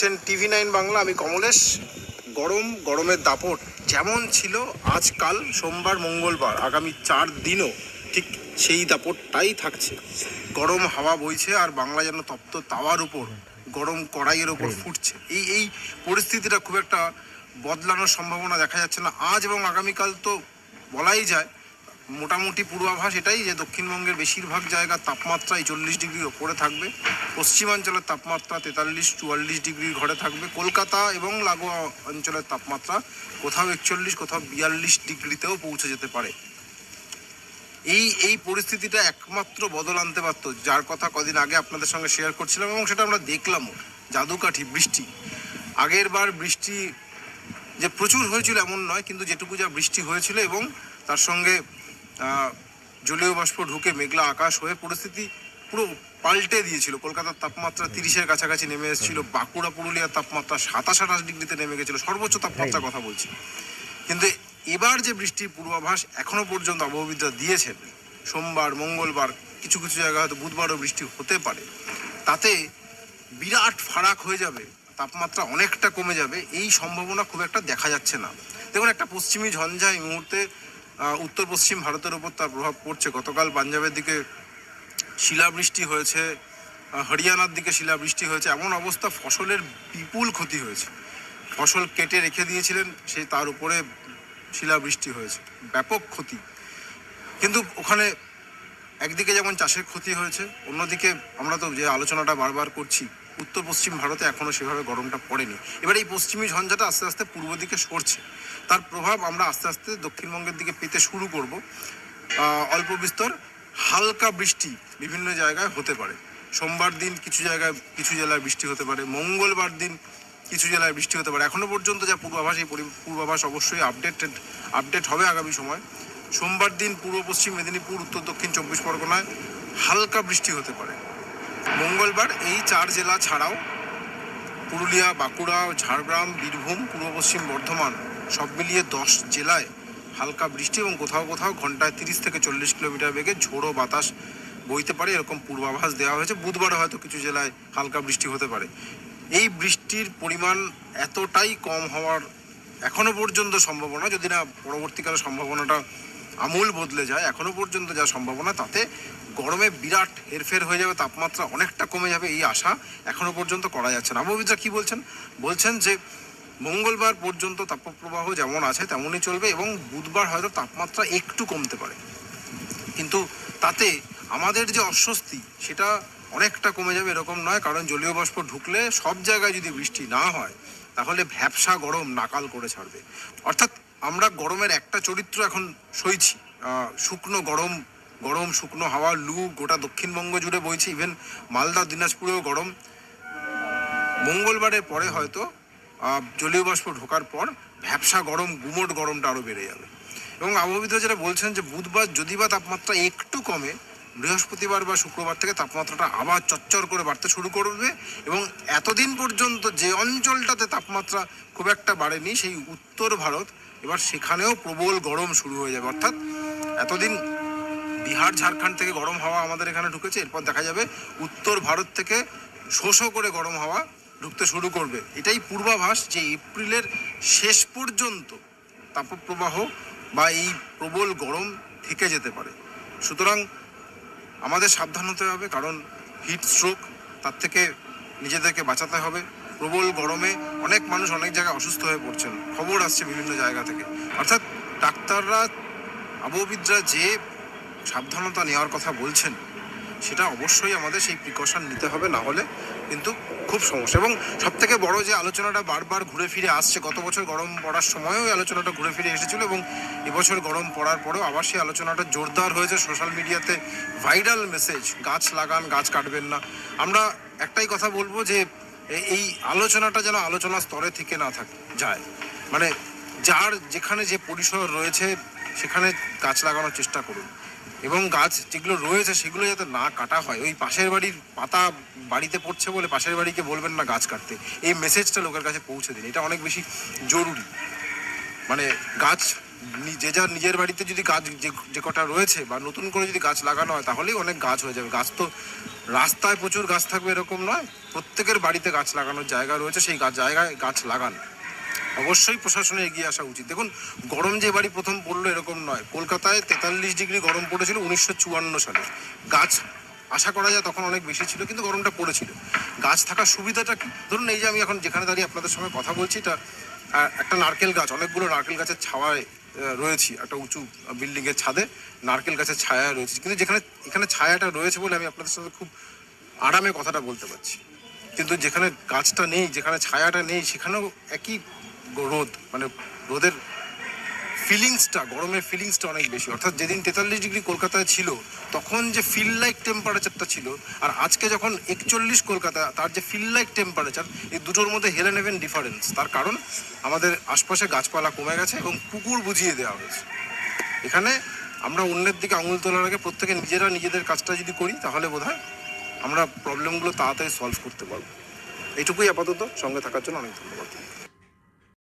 দেখছেন TV nine Bangla আমি কমলেশ। গরম গরমের দাপট যেমন ছিল আজকাল সোমবার মঙ্গলবার আগামী চার দিনও ঠিক সেই দাপটটাই থাকছে। গরম হাওয়া বইছে আর বাংলা যেন তপ্ত তাওয়ার উপর গরম কড়াইয়ের উপর ফুটছে। এই এই পরিস্থিতিটা খুব একটা বদলানোর সম্ভাবনা দেখা যাচ্ছে না। আজ এবং আগামীকাল তো বলাই যায় মোটামুটি পূর্বাভাস এটাই যে দক্ষিণবঙ্গের বেশিরভাগ জায়গার তাপমাত্রা এই চল্লিশ ডিগ্রির ওপরে থাকবে। পশ্চিমাঞ্চলের তাপমাত্রা তেতাল্লিশ, চুয়াল্লিশ ডিগ্রির ঘরে থাকবে। কলকাতা এবং লাগোয়া অঞ্চলের তাপমাত্রা কোথাও একচল্লিশ, কোথাও বিয়াল্লিশ ডিগ্রিতেও পৌঁছে যেতে পারে। এই এই পরিস্থিতিটা একমাত্র বদল আনতে পারত, যার কথা কদিন আগে আপনাদের সঙ্গে শেয়ার করছিলাম এবং সেটা আমরা দেখলামও জাদুকাঠি, বৃষ্টি। আগের বার বৃষ্টি যে প্রচুর হয়েছিল এমন নয়, কিন্তু যেটুকু যা বৃষ্টি হয়েছিল এবং তার সঙ্গে জলীয় বাষ্প ঢুকে মেঘলা আকাশ হয়ে পরিস্থিতি পুরো পাল্টে দিয়েছিল। কলকাতার তাপমাত্রা তিরিশের কাছাকাছি নেমে এসেছিল বাঁকুড়া পুরুলিয়ার তাপমাত্রা সাতাশ আঠাশ ডিগ্রিতে নেমে গেছিল সর্বোচ্চ তাপমাত্রার কথা বলছি। কিন্তু এবার যে বৃষ্টির পূর্বাভাস এখনও পর্যন্ত আবহবিদরা দিয়েছেন সোমবার মঙ্গলবার কিছু কিছু জায়গায় হয়তো বুধবারও বৃষ্টি হতে পারে। তাতে বিরাট ফারাক হয়ে যাবে তাপমাত্রা অনেকটা কমে যাবে এই সম্ভাবনা খুব একটা দেখা যাচ্ছে না। দেখুন একটা পশ্চিমী ঝঞ্ঝা এই মুহূর্তে উত্তর পশ্চিম ভারতের উপর তার প্রভাব পড়ছে। গতকাল পাঞ্জাবের দিকে শিলাবৃষ্টি হয়েছে হরিয়ানার দিকে শিলাবৃষ্টি হয়েছে। এমন অবস্থা, ফসলের বিপুল ক্ষতি হয়েছে। ফসল কেটে রেখে দিয়েছিলেন, সেই তার উপরে শিলাবৃষ্টি হয়েছে। ব্যাপক ক্ষতি। কিন্তু ওখানে একদিকে যেমন চাষের ক্ষতি হয়েছে, অন্যদিকে আমরা তো যে আলোচনাটা বারবার করছি উত্তর পশ্চিম ভারতে এখনও সেভাবে গরমটা পড়েনি। এবার এই পশ্চিমী ঝঞ্ঝাটা আস্তে আস্তে পূর্ব দিকে সরছে। তার প্রভাব আমরা আস্তে আস্তে দক্ষিণবঙ্গের দিকে পেতে শুরু করব। অল্প বিস্তর, হালকা বৃষ্টি বিভিন্ন জায়গায় হতে পারে। সোমবার দিন কিছু জায়গায়, কিছু জেলায় বৃষ্টি হতে পারে। মঙ্গলবার দিন কিছু জেলায় বৃষ্টি হতে পারে। এখনও পর্যন্ত যা পূর্বাভাস, এই পূর্বাভাস অবশ্যই আপডেটেড আপডেট হবে আগামী সময়। সোমবার দিন পূর্ব পশ্চিম মেদিনীপুর, উত্তর দক্ষিণ চব্বিশ পরগনায় হালকা বৃষ্টি হতে পারে। মঙ্গলবার এই চার জেলা ছাড়াও পুরুলিয়া, বাঁকুড়া, ঝাড়গ্রাম, বীরভূম, পূর্ব পশ্চিম বর্ধমান সব মিলিয়ে দশ জেলায় হালকা বৃষ্টি এবং কোথাও কোথাও ঘন্টায় তিরিশ থেকে চল্লিশ কিলোমিটার বেগে ঝোড়ো বাতাস বইতে পারে। এরকম পূর্বাভাস দেওয়া হয়েছে। বুধবারে হয়তো কিছু জেলায় হালকা বৃষ্টি হতে পারে। এই বৃষ্টির পরিমাণ এতটাই কম হওয়ার এখনও পর্যন্ত সম্ভাবনা, যদি না পরবর্তীকালে সম্ভাবনাটা আমূল বদলে যায়। এখনও পর্যন্ত যা সম্ভাবনা, তাতে গরমে বিরাট হেরফের হয়ে যাবে, তাপমাত্রা অনেকটা কমে যাবে এই আশা এখনও পর্যন্ত করা যাচ্ছে না। আবহাওয়িদরা কি বলছেন? বলছেন যে, মঙ্গলবার পর্যন্ত তাপপ্রবাহ যেমন আছে, তেমনই চলবে এবং বুধবার হয়তো তাপমাত্রা একটু কমতে পারে। কিন্তু তাতে আমাদের যে অস্বস্তি, সেটা অনেকটা কমে যাবে এরকম নয়, কারণ জলীয় বাষ্প ঢুকলে সব জায়গায় যদি বৃষ্টি না হয়, তাহলে ভ্যাবসা গরম নাকাল করে ছাড়বে। অর্থাৎ আমরা গরমের একটা চরিত্র এখন সইছি। শুকনো গরম গরম শুকনো হাওয়া, লু, গোটা দক্ষিণবঙ্গ জুড়ে বইছে। ইভেন মালদা, দিনাজপুরেও গরম। মঙ্গলবারের পরে হয়তো জলীয় বাষ্প ঢোকার পর ভ্যাবসা গরম, গুমোট গরমটা আরও বেড়ে যাবে। এবং আবহাওয়িদরা যেটা বলছেন যে, বুধবার যদি বা তাপমাত্রা একটু কমে বৃহস্পতিবার বা শুক্রবার থেকে তাপমাত্রাটা আবার চচ্চর করে বাড়তে শুরু করবে এবং এতদিন পর্যন্ত যে অঞ্চলটাতে তাপমাত্রা খুব একটা বাড়েনি, সেই উত্তর ভারত, এবার সেখানেও প্রবল গরম শুরু হয়ে যাবে। অর্থাৎ এতদিন বিহার, ঝাড়খণ্ড থেকে গরম হাওয়া আমাদের এখানে ঢুকেছে, এরপর দেখা যাবে উত্তর ভারত থেকে শোষো করে গরম হাওয়া ঢুকতে শুরু করবে। এটাই পূর্বাভাস যে এপ্রিলের শেষ পর্যন্ত তাপপ্রবাহ বা এই প্রবল গরম থেকে যেতে পারে। সুতরাং আমাদের সাবধান হতে হবে, কারণ হিট স্ট্রোক তার থেকে নিজেদেরকে বাঁচাতে হবে। প্রবল গরমে অনেক মানুষ অনেক জায়গায় অসুস্থ হয়ে পড়ছেন। খবর আসছে বিভিন্ন জায়গা থেকে। অর্থাৎ ডাক্তাররা, আবহবিদরা যে সাবধানতা নেওয়ার কথা বলছেন সেটা অবশ্যই আমাদের সেই প্রিকশন নিতে হবে, না হলে কিন্তু খুব সমস্যা। এবং সব থেকে বড় যে আলোচনাটা বারবার ঘুরে ফিরে আসছে, গত বছর গরম পড়ার সময়ও এই আলোচনাটা ঘুরে ফিরে এসেছিল এবং এবছর গরম পড়ার পরেও আবার সেই আলোচনাটা জোরদার হয়েছে। সোশ্যাল মিডিয়াতে ভাইরাল মেসেজ গাছ লাগান, গাছ কাটবেন না। আমরা একটাই কথা বলব যে এই আলোচনাটা যেন আলোচনা স্তরে থেকে না থাকে যায়। মানে যার যেখানে যে পরিসর রয়েছে, সেখানে গাছ লাগানোর চেষ্টা করুন। এবং গাছ যেগুলো রয়েছে সেগুলো যাতে না কাটা হয়। ওই পাশের বাড়ির পাতা বাড়িতে পড়ছে বলে পাশের বাড়িকে বলবেন না গাছ কাটতে। এই মেসেজটা লোকের কাছে পৌঁছে দিন। এটা অনেক বেশি জরুরি। মানে গাছ যে যার নিজের বাড়িতে যদি গাছ যে কটা রয়েছে বা নতুন করে যদি গাছ লাগানো হয় তাহলেই অনেক গাছ হয়ে যাবে। গাছ তো রাস্তায় প্রচুর গাছ থাকবে এরকম নয়। প্রত্যেকের বাড়িতে গাছ লাগানোর জায়গা রয়েছে। সেই গাছ জায়গায় গাছ লাগান। অবশ্যই প্রশাসনে এগিয়ে আসা উচিত। দেখুন, গরম যে বাড়ি প্রথম পড়ল এরকম নয়। কলকাতায় তেতাল্লিশ ডিগ্রি গরম পড়েছিল উনিশশো চুয়ান্ন সালে। গাছ আশা করা যায় তখন অনেক বেশি ছিল, কিন্তু গরমটা পড়েছিল। গাছ থাকার সুবিধাটা কি? ধরুন এই যে আমি এখন যেখানে দাঁড়িয়ে আপনাদের সঙ্গে কথা বলছি, এটা একটা নারকেল গাছ, অনেকগুলো নারকেল গাছের ছাওয়ায় রয়েছি। একটা উঁচু বিল্ডিংয়ের ছাদে নারকেল গাছের ছায়া রয়েছে। কিন্তু যেখানে, এখানে ছায়াটা রয়েছে বলে আমি আপনাদের সাথে খুব আরামে কথাটা বলতে পারছি। কিন্তু যেখানে গাছটা নেই, যেখানে ছায়াটা নেই, সেখানেও একই রোদ মানে রোদের ফিলিংসটা গরমের ফিলিংসটা অনেক বেশি। অর্থাৎ যেদিন তেতাল্লিশ ডিগ্রি কলকাতায় ছিল, তখন যে ফিল লাইক টেম্পারেচারটা ছিল, আর আজকে যখন একচল্লিশ কলকাতা, তার যে ফিল লাইক টেম্পারেচার এই দুটোর মধ্যে হেলে নেবেন ডিফারেন্স তার কারণ, আমাদের আশপাশে গাছপালা কমে গেছে এবং পুকুর বুঝিয়ে দেওয়া হয়েছে। এখানে আমরা অন্যের দিকে আঙুল তোলার আগে প্রত্যেকে নিজেরা নিজেদের কাজটা যদি করি, তাহলে বোধ হয় আমরা প্রবলেমগুলো তাড়াতাড়ি সলভ করতে পারব। এইটুকুই আপাতত। সঙ্গে থাকার জন্য অনেক ধন্যবাদ।